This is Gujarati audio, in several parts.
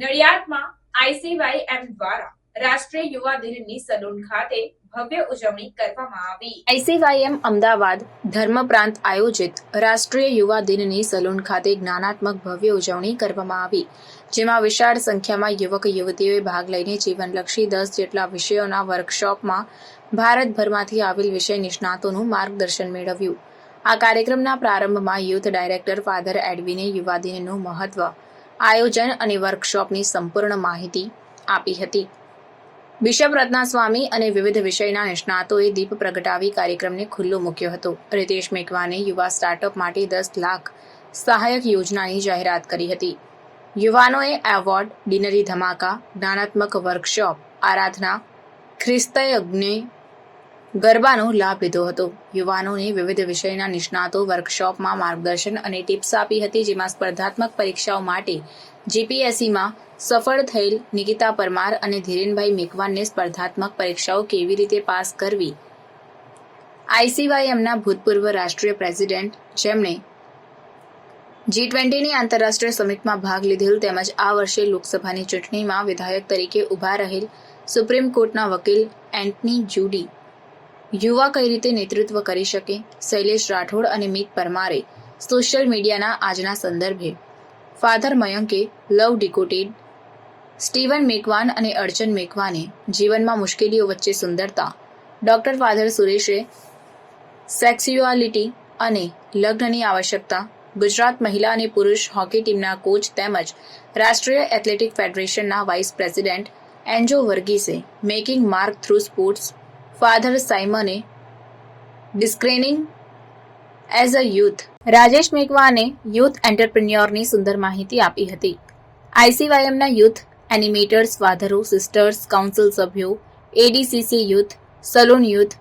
નડિયાદમાં આઈસીવાય એમ દ્વારા રાષ્ટ્રીય યુવા દિનની સલૂન ખાતે ભવ્ય ઉજવણી કરવામાં આવી. આઈસીવાયએમ અમદાવાદ ધર્મપ્રાંત આયોજિત રાષ્ટ્રીય યુવા દિનની સલૂન ખાતે જ્ઞાનાત્મક ભવ્ય ઉજવણી કરવામાં આવી, જેમાં વિશાળ સંખ્યામાં યુવક યુવતીઓએ ભાગ લઈને જીવનલક્ષી દસ જેટલા વિષયોના વર્કશોપમાં ભારતભરમાંથી આવેલ વિષય નિષ્ણાતોનું માર્ગદર્શન મેળવ્યું. આ કાર્યક્રમના પ્રારંભમાં યુથ ડાયરેક્ટર ફાધર એડવિને યુવા દિનનું મહત્વ આયોજન અને વર્કશોપની સંપૂર્ણ માહિતી આપી હતી. બિશપ રત્નાસ્વામી અને વિવિધ વિષયના નિષ્ણાતોએ દીપ પ્રગટાવી કાર્યક્રમને ખુલ્લો મૂક્યો હતો. રિતેશ મેઘવાને યુવા સ્ટાર્ટઅપ માટે દસ લાખ સહાયક યોજનાની જાહેરાત કરી હતી. યુવાનોએ એવોર્ડ, ડિનરી ધમાકા, જ્ઞાનાત્મક વર્કશોપ, આરાધના ખ્રિસ્તય ગરબાનો લાભ લીધો હતો. યુવાનોને વિવિધ વિષયના નિષ્ણાતો, વર્કશોપમાં માર્ગદર્શન અને ટિપ્સ આપી હતી, જેમાં સ્પર્ધાત્મક પરીક્ષાઓ માટે જીપીએસસીમાં સફળ થયેલ નિકિતા પરમાર અને ધીરેનભાઈ મેકવાનને સ્પર્ધાત્મક પરીક્ષાઓ કેવી રીતે પાસ કરવી? આઈસીવાયએમના ભૂતપૂર્વ રાષ્ટ્રીય પ્રેસિડેન્ટ જેમણે જી ટ્વેન્ટીની આંતરરાષ્ટ્રીય સમિટમાં ભાગ લીધેલ તેમજ આ વર્ષે લોકસભાની ચૂંટણીમાં વિધાયક તરીકે ઊભા રહેલ સુપ્રીમ કોર્ટના વકીલ એન્ટની જુડી યુવા કઈ રીતે નેતૃત્વ કરી શકે? શૈલેષ રાઠોડ અને મિત પરમારે સોશિયલ મીડિયાના આજના સંદર્ભે. ફાધર મયંકે લવ ડિકોટેડ સ્ટીવન મેકવાન અને અર્ચન મેકવાને જીવનમાં મુશ્કેલીઓ વચ્ચે સુંદરતા, ડોક્ટર ફાધર સુરેશે, સેક્સ્યુઆલિટી અને લગ્નની આવશ્યકતા, ગુજરાત મહિલા અને પુરુષ હોકી ટીમના કોચ તેમજ રાષ્ટ્રીય એથ્લેટિક ફેડરેશનના vice president Anjo વર્ગીસે making mark through sports father સાઇમને discerning as a youth Rajesh મેઘવાને youth એન્ટરપ્રિન્યોરની સુંદર માહિતી આપી હતી. આઈસીવાયએમના યુથ એનિમેટર્સ ફાધરો સિસ્ટર્સ કાઉન્સિલ સભ્યો એડીસીસી યુથ સલૂન યુથ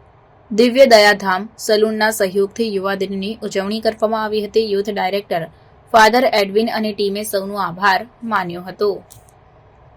દિવ્ય દયાધામ સલૂનના સહયોગથી યુવા દિનની ઉજવણી કરવામાં આવી હતી. યુથ ડાયરેક્ટર ફાધર એડવિન અને ટીમે સૌનો આભાર માન્યો હતો.